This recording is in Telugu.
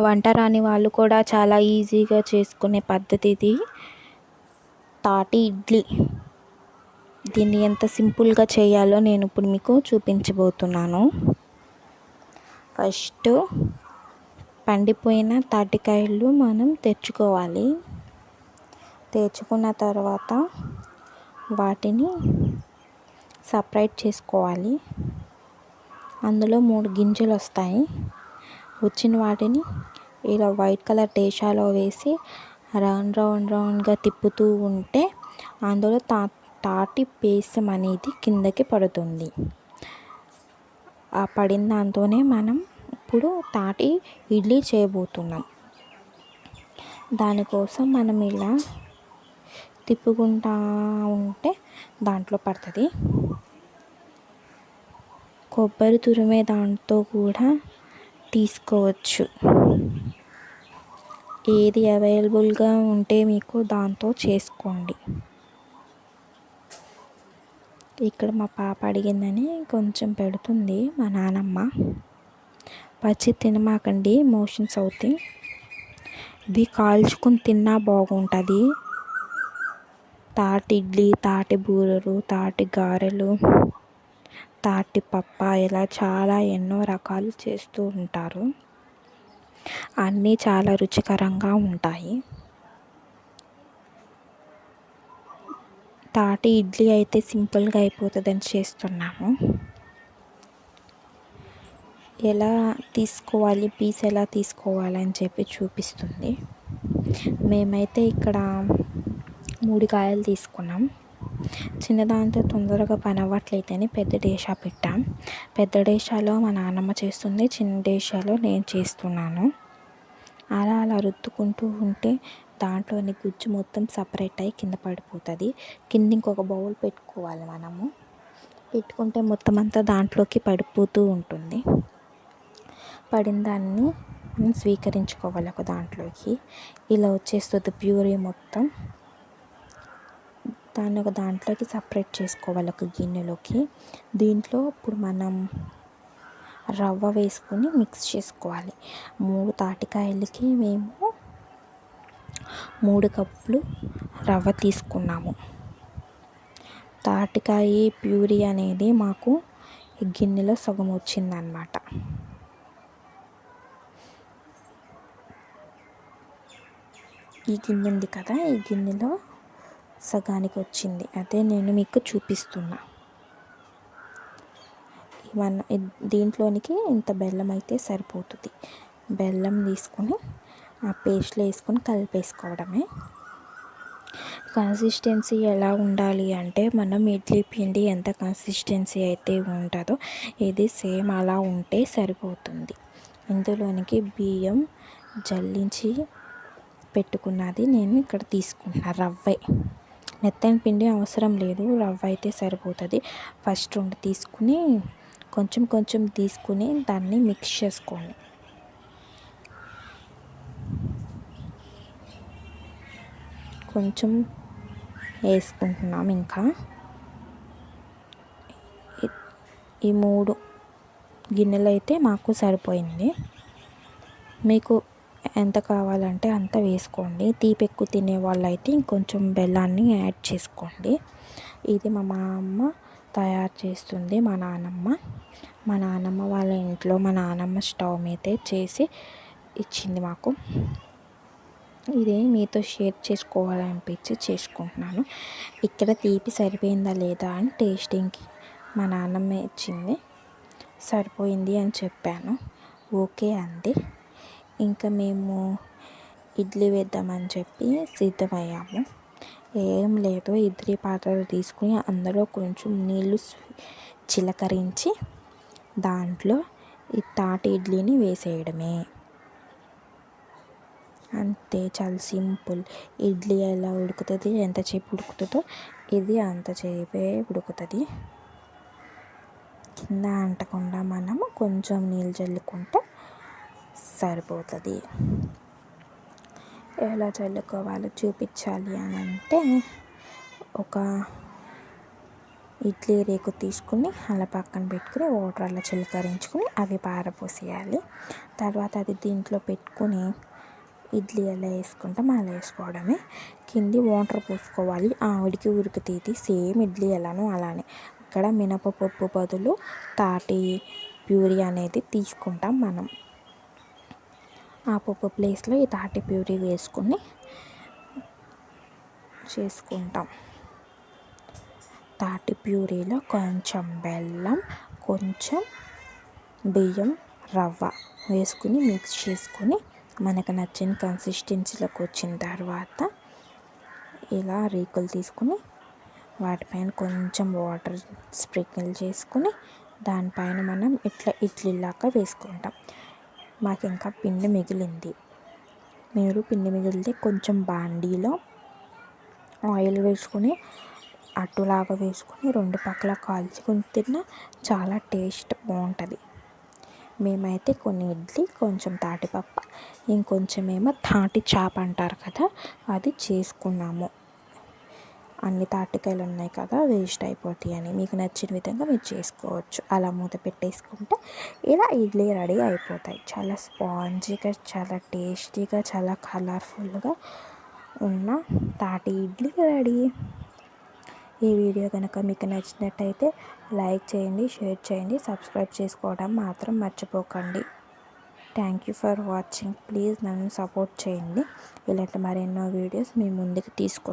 వంట రాని వాళ్ళు కూడా చాలా ఈజీగా చేసుకునే పద్ధతి ఇది. తాటి ఇడ్లీ. దీన్ని ఎంత సింపుల్గా చేయాలో నేను ఇప్పుడు మీకు చూపించబోతున్నాను. ఫస్ట్ పండిపోయిన తాటికాయలు మనం తెచ్చుకోవాలి. తెచ్చుకున్న తర్వాత వాటిని సపరేట్ చేసుకోవాలి. అందులో మూడు గింజలు వస్తాయి. వచ్చిన వాటిని ఇలా వైట్ కలర్ డేషాలో వేసి రౌండ్ రౌండ్ రౌండ్గా తిప్పుతూ ఉంటే అందులో తా తాటి పేసం అనేది కిందకి పడుతుంది. ఆ పడిన దాంతోనే మనం ఇప్పుడు తాటి ఇడ్లీ చేయబోతున్నాం. దానికోసం మనం ఇలా తిప్పుకుంటా ఉంటే దాంట్లో పడుతుంది. కొబ్బరి తురిమే దాంతో కూడా తీసుకోవచ్చు. ఏది అవైలబుల్గా ఉంటే మీకు దాంతో చేసుకోండి. ఇక్కడ మా పాప అడిగిందని కొంచెం పెడుతుంది మా నానమ్మ. పచ్చి తినమాకండి మోషన్స్ అవుతాయి ఇది కాల్చుకుని తిన్నా బాగుంటుంది. తాటి ఇడ్లీ తాటి బూరెలు తాటి గారెలు తాటి పప్ప ఇలా చాలా ఎన్నో రకాలు చేస్తూ ఉంటారు. అన్నీ చాలా రుచికరంగా ఉంటాయి. తాటి ఇడ్లీ అయితే సింపుల్గా అయిపోతుందని చేస్తున్నాము. ఎలా తీసుకోవాలి పీస్ ఎలా తీసుకోవాలని చెప్పి చూపిస్తుంది. మేమైతే ఇక్కడ మూడు కాయలు తీసుకున్నాం. చిన్నదాంతో తొందరగా పని అవ్వట్లేదని పెద్ద డేషా పెట్టాం. పెద్ద డేషాలో మా నాన్నమ్మ చేస్తుంది చిన్న డేషాలో నేను చేస్తున్నాను. అలా అలా రుద్దుకుంటూ ఉంటే దాంట్లోని గుజ్జు మొత్తం సపరేట్ అయ్యి కింద పడిపోతుంది. కింద ఇంకొక బౌల్ పెట్టుకోవాలి మనము. పెట్టుకుంటే మొత్తం అంతా దాంట్లోకి పడిపోతూ ఉంటుంది. పడిన దాన్ని స్వీకరించుకోవాలి ఒక దాంట్లోకి. ఇలా వచ్చేస్తుంది ప్యూరీ మొత్తం. దాన్ని ఒక దాంట్లోకి సపరేట్ చేసుకోవాలి ఒక గిన్నెలోకి. దీంట్లో ఇప్పుడు మనం రవ్వ వేసుకొని మిక్స్ చేసుకోవాలి. మూడు తాటికాయలకి మేము మూడు కప్పులు రవ్వ తీసుకున్నాము. తాటికాయ ప్యూరీ అనేది మాకు గిన్నెలో సగం వచ్చిందనమాట ఈ గిన్నె ఉంది కదా ఈ గిన్నెలో సగానికి వచ్చింది. అదే నేను మీకు చూపిస్తున్నా. మన దీంట్లోనికి ఇంత బెల్లం అయితే సరిపోతుంది. బెల్లం తీసుకొని ఆ పేస్ట్లో వేసుకొని కలిపేసుకోవడమే. కన్సిస్టెన్సీ ఎలా ఉండాలి అంటే మనం ఇడ్లీ పిండి ఎంత కన్సిస్టెన్సీ అయితే ఉంటుందో ఇది సేమ్ అలా ఉంటే సరిపోతుంది. ఇందులోనికి బియ్యం జల్లించి పెట్టుకున్నది నేను ఇక్కడ తీసుకుంటున్నా రవ్వే. మెత్తని పిండి అవసరం లేదు రవ్వ అయితే సరిపోతుంది. ఫస్ట్ రెండు తీసుకుని కొంచెం కొంచెం తీసుకుని దాన్ని మిక్స్ చేసుకోండి. కొంచెం వేసుకుంటున్నాం ఇంకా. ఈ మూడు గిన్నెలు అయితే మాకు సరిపోయింది. మీకు ఎంత కావాలంటే అంత వేసుకోండి. తీపి ఎక్కువ తినే వాళ్ళైతే ఇంకొంచెం బెల్లాన్ని యాడ్ చేసుకోండి. ఇది మా అమ్మ తయారు చేస్తుంది మా నాన్నమ్మ మా నాన్నమ్మ వాళ్ళ ఇంట్లో మా నాన్నమ్మ స్టవ్ మీదే చేసి ఇచ్చింది మాకు. ఇది మీతో షేర్ చేసుకోవాలనిపించి చేసుకుంటున్నాను. ఇక్కడ తీపి సరిపోయిందా లేదా అని టేస్టింగ్కి మా నాన్నమ్మ ఇచ్చింది. సరిపోయింది అని చెప్పాను. ఓకే అండి. ఇంకా మేము ఇడ్లీ వేద్దామని చెప్పి సిద్ధమయ్యాము. ఏం లేదు ఇడ్లీ పాత్రలు తీసుకుని అందులో కొంచెం నీళ్ళు చిలకరించి దాంట్లో ఈ తాటి ఇడ్లీని వేసేయడమే. అంతే చాలా సింపుల్. ఇడ్లీ ఎలా ఉడుకుతుంది ఎంతసేపు ఉడుకుతుందో ఇది అంతసేపే ఉడుకుతుంది. కింద అంటకుండా మనము కొంచెం నీళ్ళు చల్లుకుంటే సరిపోతుంది. ఎలా చల్లుకోవాలో చూపించాలి అని అంటే ఒక ఇడ్లీ రేకు తీసుకుని అలా పక్కన పెట్టుకుని వాటర్ అలా చిలకరించుకుని అవి పారపోసేయాలి. తర్వాత అది దీంట్లో పెట్టుకుని ఇడ్లీ ఎలా వేసుకుంటాం అలా వేసుకోవడమే. కింది వాటర్ పోసుకోవాలి. ఆవిడికి ఉడికితేది సేమ్ ఇడ్లీ ఎలానో అలానే. ఇక్కడ మినపప్పు బదులు తాటి ప్యూరీ అనేది తీసుకుంటాం మనం. ఆ పప్పు ప్లేస్లో ఈ తాటి ప్యూరీ వేసుకుని చేసుకుంటాం. తాటి ప్యూరీలో కొంచెం బెల్లం కొంచెం బియ్యం రవ్వ వేసుకుని మిక్స్ చేసుకుని మనకు నచ్చిన కన్సిస్టెన్సీలోకి వచ్చిన తర్వాత ఇలా రేకులు తీసుకుని వాటిపైన కొంచెం వాటర్ స్ప్రింకిల్ చేసుకుని దానిపైన మనం ఇట్లా ఇడ్లీలాగా వేసుకుంటాం. మాకు ఇంకా పిండి మిగిలింది. మీరు పిండి మిగిలితే కొంచెం బాండీలో ఆయిల్ వేసుకుని అట్టులాగా వేసుకుని రెండు పక్కల కాల్చుకుని తిన్నా చాలా టేస్ట్ బాగుంటుంది మేమైతే కొన్ని ఇడ్లీ కొంచెం తాటిపప్పు ఇంకొంచెమేమో తాటి చాప అంటారు కదా అది చేసుకున్నాము. అన్ని తాటికాయలు ఉన్నాయి కదా వేస్ట్ అయిపోతాయి అని. మీకు నచ్చిన విధంగా మీరు చేసుకోవచ్చు. అలా మూత పెట్టేసుకుంటే ఇలా ఇడ్లీ రెడీ అయిపోతాయి. చాలా స్పాంజీగా చాలా టేస్టీగా చాలా కలర్ఫుల్గా ఉన్న తాటి ఇడ్లీ రెడీ. ఈ వీడియో కనుక మీకు నచ్చినట్టయితే లైక్ చేయండి షేర్ చేయండి సబ్స్క్రైబ్ చేసుకోవడం మాత్రం మర్చిపోకండి. Thank you for watching. Please నన్ను సపోర్ట్ చేయండి. ఇలాంటి మరెన్నో వీడియోస్ మీ ముందుకు తీసుకు